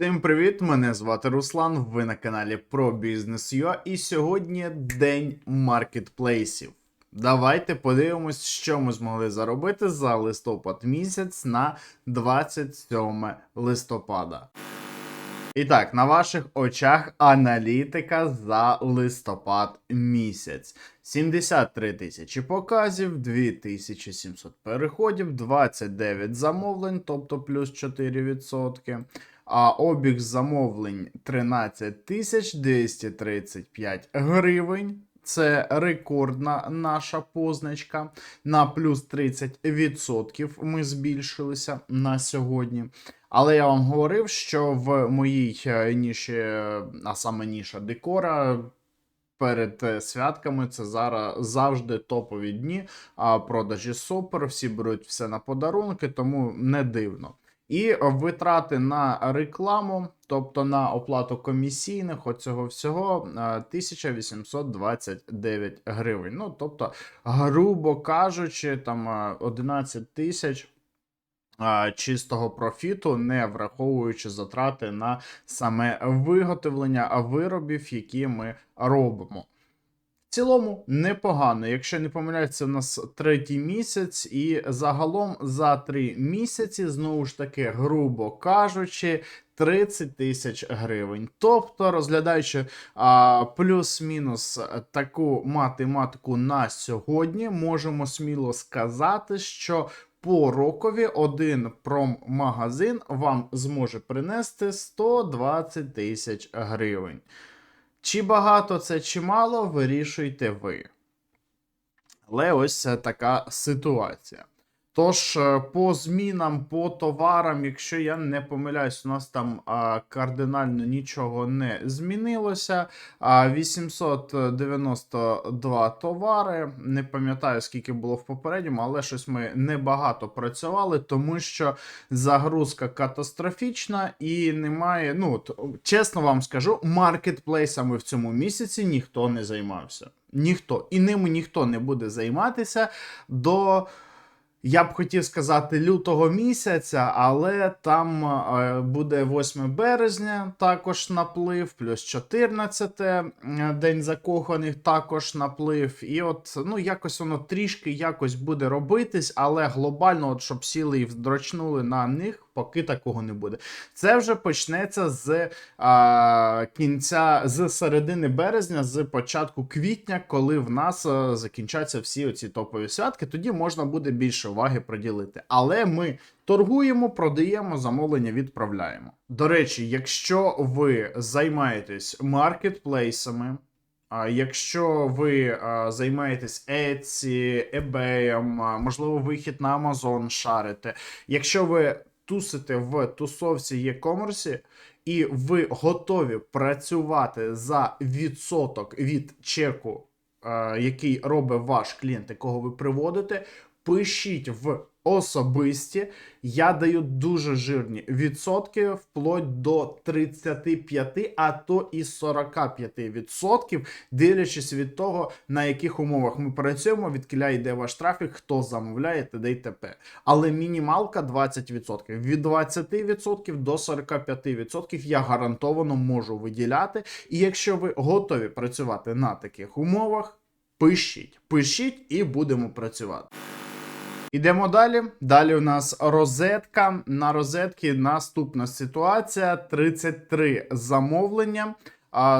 Всім привіт! Мене звати Руслан. Ви на каналі про бізнес.ua і сьогодні день маркетплейсів. Давайте подивимось, що ми змогли заробити за листопад місяць на 27 листопада. І так, на ваших очах аналітика за листопад місяць. 73 тисячі показів, 2700 переходів, 29 замовлень, тобто плюс 4%. А обіг замовлень 13 235 гривень. Це рекордна наша позначка. На плюс 30% ми збільшилися на сьогодні. Але я вам говорив, що в моїй е, ніші, е, а саме ніша декора, перед е, святками це зараз завжди топові дні. А продажі супер, всі беруть все на подарунки, тому не дивно. І витрати на рекламу, тобто на оплату комісійних, оцього всього е, 1829 гривень. Ну, тобто, грубо кажучи, там е, 11 тисяч чистого профіту, не враховуючи затрати на саме виготовлення виробів, які ми робимо. Цілому непогано. Якщо не помиляюсь, це в нас третій місяць, і загалом за три місяці, знову ж таки, грубо кажучи, 30 тисяч гривень. Тобто, розглядаючи плюс-мінус таку математику на сьогодні, можемо сміло сказати, що по рокові один проммагазин вам зможе принести 120 тисяч гривень. Чи багато це, чи мало, вирішуйте ви. Але ось така ситуація. Тож, е, по змінам, по товарам, якщо я не помиляюсь, у нас там а, кардинально нічого не змінилося. А, 892 товари. Не пам'ятаю, скільки було в попередньому, але щось ми небагато працювали, тому що загрузка катастрофічна і немає. Ну, чесно вам скажу, маркетплейсами в цьому місяці ніхто не займався. Ніхто. І ними ніхто не буде займатися до. Я б хотів сказати лютого місяця, але там е, буде 8 березня, також наплив, плюс 14 е, день закоханих, також наплив. І от ну якось воно трішки якось буде робитись, але глобально, от щоб сіли і вдрочнули на них, поки такого не буде. Це вже почнеться з а, кінця з середини березня, з початку квітня, коли в нас а, закінчаться всі оці топові святки. Тоді можна буде більше уваги приділити. Але ми торгуємо, продаємо, замовлення відправляємо. До речі, якщо ви займаєтесь маркетплейсами. Якщо ви займаєтесь Etsy, eBay, можливо, вихід на Amazon шарите, якщо ви тусите в тусовці e-commerce, і ви готові працювати за відсоток від чеку, е, який робить ваш клієнт, якого ви приводите, пишіть в особисті. Я даю дуже жирні відсотки, вплоть до 35, а то і 45 відсотків, дивлячись від того, на яких умовах ми працюємо, відкіля йде ваш трафік, хто замовляє, т.д. і т.п. Але мінімалка 20%. Від 20% до 45% я гарантовано можу виділяти. І якщо ви готові працювати на таких умовах, пишіть, пишіть і будемо працювати. Ідемо далі. Далі у нас розетка. На розетки наступна ситуація: 33 замовлення.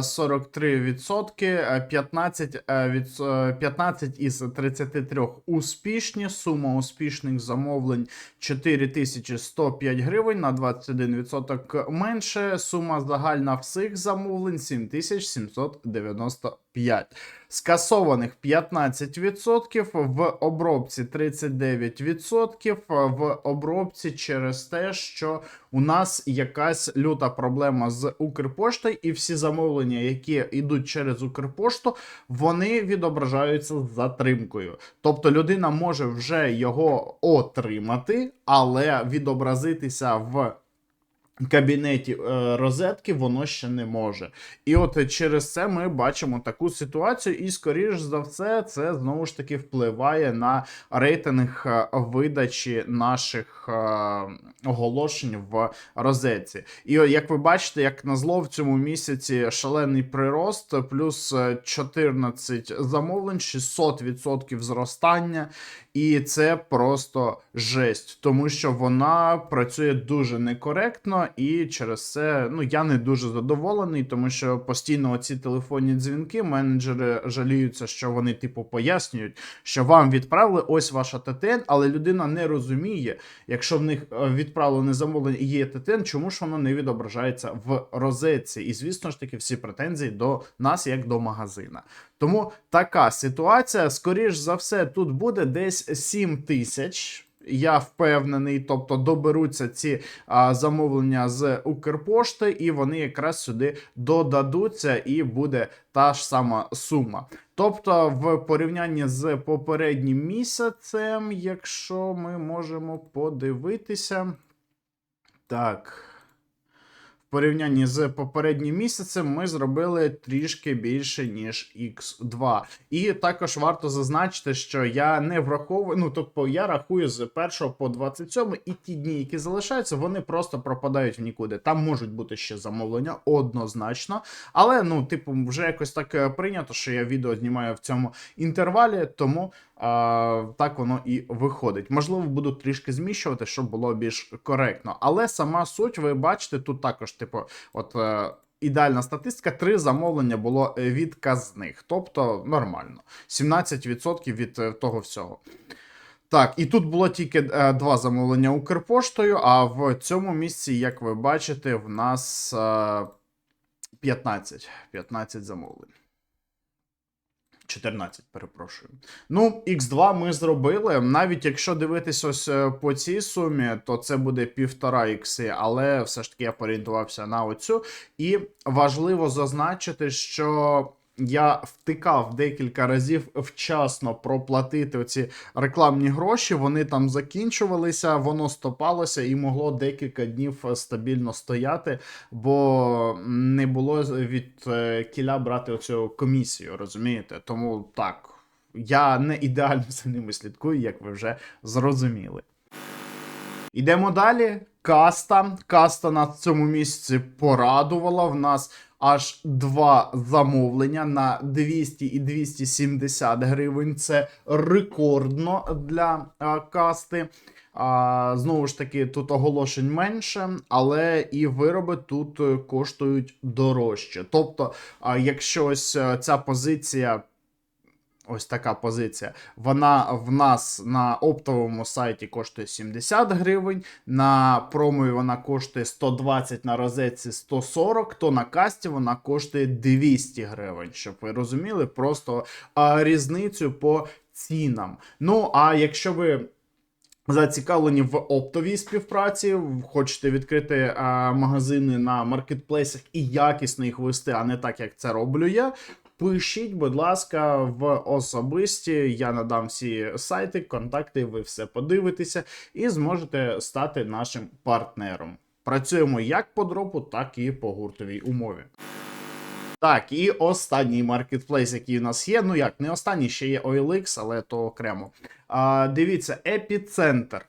43%, 15, е, від, е, 15 із 33 успішні. Сума успішних замовлень 4105 гривень на 21% менше. Сума загальна всіх замовлень 7795. Скасованих 15%, в обробці 39%, в обробці через те, що у нас якась люта проблема з Укрпоштою, і всі замовлення, які йдуть через Укрпошту, вони відображаються з затримкою. Тобто людина може вже його отримати, але відобразитися в кабінеті е, розетки воно ще не може. І от через це ми бачимо таку ситуацію, і, скоріш за все, це знову ж таки впливає на рейтинг е, видачі наших е, оголошень в розетці. І як ви бачите, як на зло в цьому місяці шалений прирост, плюс е, 14 замовлень, 600% зростання. І це просто жесть, тому що вона працює дуже некоректно, і через це ну я не дуже задоволений, тому що постійно оці телефонні дзвінки менеджери жаліються, що вони типу пояснюють, що вам відправили ось ваша ТТН, але людина не розуміє, якщо в них е, відправлене замовлення і є ТТН, чому ж воно не відображається в розетці? І звісно ж таки, всі претензії до нас як до магазина. Тому така ситуація, скоріш за все, тут буде десь 7 тисяч. Я впевнений, тобто доберуться ці а, замовлення з Укрпошти, і вони якраз сюди додадуться, і буде та ж сама сума. Тобто, в порівнянні з попереднім місяцем, якщо ми можемо подивитися, так. Порівнянні з попереднім місяцем ми зробили трішки більше, ніж X2. І також варто зазначити, що я не враховую, ну тобто я рахую з 1 по 27, і ті дні, які залишаються, вони просто пропадають в нікуди. Там можуть бути ще замовлення однозначно. Але ну, типу, вже якось так е, прийнято, що я відео знімаю в цьому інтервалі, тому а, так воно і виходить. Можливо, буду трішки зміщувати, щоб було більш коректно. Але сама суть, ви бачите, тут також, типу, от. е, Ідеальна статистика: три замовлення було е, відказних, тобто нормально. 17% від е, того всього. Так, і тут було тільки два замовлення Укрпоштою, а в цьому місці, як ви бачите, в нас е, 15, 15 замовлень. 14, перепрошую. Ну, X2 ми зробили. Навіть якщо дивитись ось е, по цій сумі, то це буде півтора ікси, але все ж таки я порієнтувався на оцю. І важливо зазначити, що. Я втикав декілька разів вчасно проплатити оці рекламні гроші. Вони там закінчувалися, воно стопалося і могло декілька днів е, стабільно стояти, бо не було від е, кіля брати оцю комісію, розумієте? Тому так, я не ідеально за ними слідкую, як ви вже зрозуміли. Ідемо далі. Каста. Каста на цьому місці порадувала. В нас аж два замовлення на 200 і 270 гривень. Це рекордно для а, касти. А, знову ж таки, тут оголошень менше, але і вироби тут е, коштують дорожче. Тобто, а, якщо ось е, ця позиція. Ось така позиція. Вона в нас на оптовому сайті коштує 70 гривень, на промові вона коштує 120 на розетці 140, то на касті вона коштує 200 гривень. Щоб ви розуміли, просто а, різницю по цінам. Ну, а якщо ви. Зацікавлені в оптовій співпраці, хочете відкрити а, магазини на маркетплейсах і якісно їх вести, а не так, як це роблю я. Пишіть, будь ласка, в особисті. Я надам всі сайти, контакти, ви все подивитеся і зможете стати нашим партнером. Працюємо як по дропу, так і по гуртовій умові. Так, і останній маркетплейс, який у нас є. Ну як, не останній ще є OLX, але то окремо. А, Дивіться, епіцентр.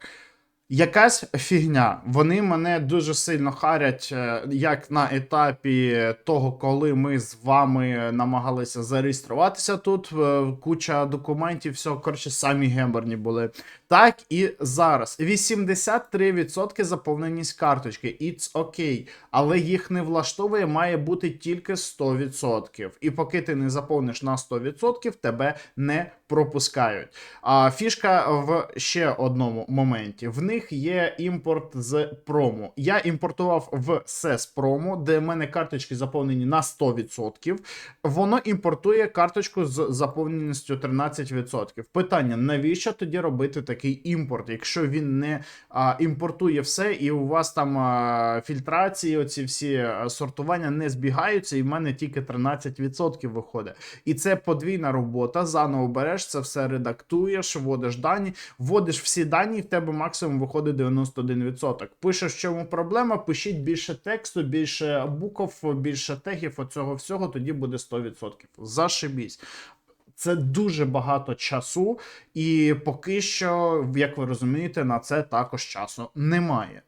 Якась фігня. Вони мене дуже сильно харять, е, як на етапі того, коли ми з вами намагалися зареєструватися тут. е, Куча документів, все, коротше, самі гемберні були. Так і зараз. 83% заповненість карточки. It's окей. Але їх не влаштовує, має бути тільки 100%. І поки ти не заповниш на 100%, тебе не пропускають. А фішка в ще одному моменті. В них є імпорт з промо. Я імпортував в SES промо, де в мене карточки заповнені на 100%. Воно імпортує карточку з заповненістю 13%. Питання: навіщо тоді робити такі такий імпорт. Якщо він не а, імпортує все, і у вас там а, фільтрації, оці всі сортування не збігаються, і в мене тільки 13% виходить. І це подвійна робота. Заново береш це все редактуєш, вводиш дані, вводиш всі дані, і в тебе максимум виходить 91%. Пишеш, в чому проблема, пишіть більше тексту, більше букв, більше тегів, оцього всього, тоді буде 100%. Зашибісь. Це дуже багато часу, і поки що, як ви розумієте, на це також часу немає.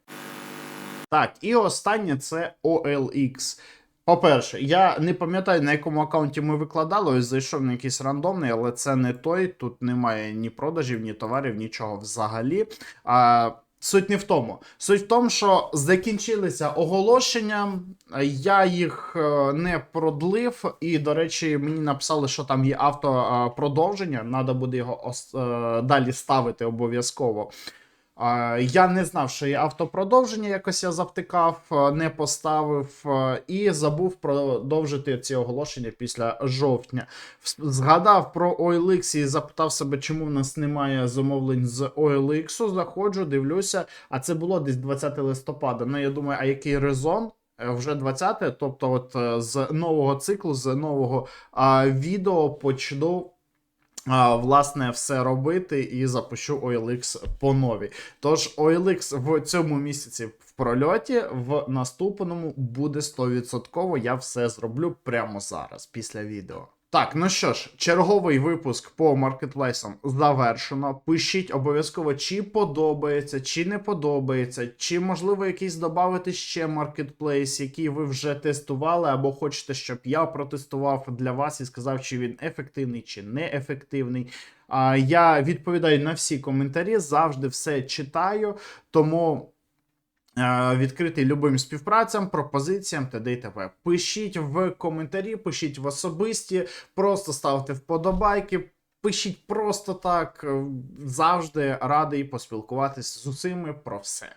Так, і останнє це OLX. По-перше, я не пам'ятаю, на якому аккаунті ми викладали, ось зайшов на якийсь рандомний, але це не той. Тут немає ні продажів, ні товарів, нічого взагалі. А, Суть не в тому. Суть в тому, що закінчилися оголошення, я їх е, не продлив, і, до речі, мені написали, що там є автопродовження, треба буде його е, далі ставити обов'язково. Я не знав, що є автопродовження, якось я завтикав, е, не поставив е, і забув продовжити ці оголошення після жовтня. Згадав про OLX і запитав себе, чому в нас немає замовлень з OLX. Заходжу, дивлюся, а це було десь 20 листопада. Ну я думаю, а який резон? Е, Вже 20, тобто, от з нового циклу, з нового а, відео почну власне все робити і запущу OLX по новій. Тож OLX в цьому місяці в прольоті, в наступному буде 100%. Я все зроблю прямо зараз, після відео. Так, ну що ж, черговий випуск по маркетплейсам завершено. Пишіть обов'язково, чи подобається, чи не подобається, чи можливо якийсь додати ще маркетплейс, який ви вже тестували, або хочете, щоб я протестував для вас і сказав, чи він ефективний, чи неефективний. А, Я відповідаю на всі коментарі, завжди все читаю, тому. Е, Відкритий любим співпрацям, пропозиціям т.д. і т.п. Пишіть в коментарі, пишіть в особисті, просто ставте вподобайки, пишіть просто так. е, Завжди радий поспілкуватись з усіми про все.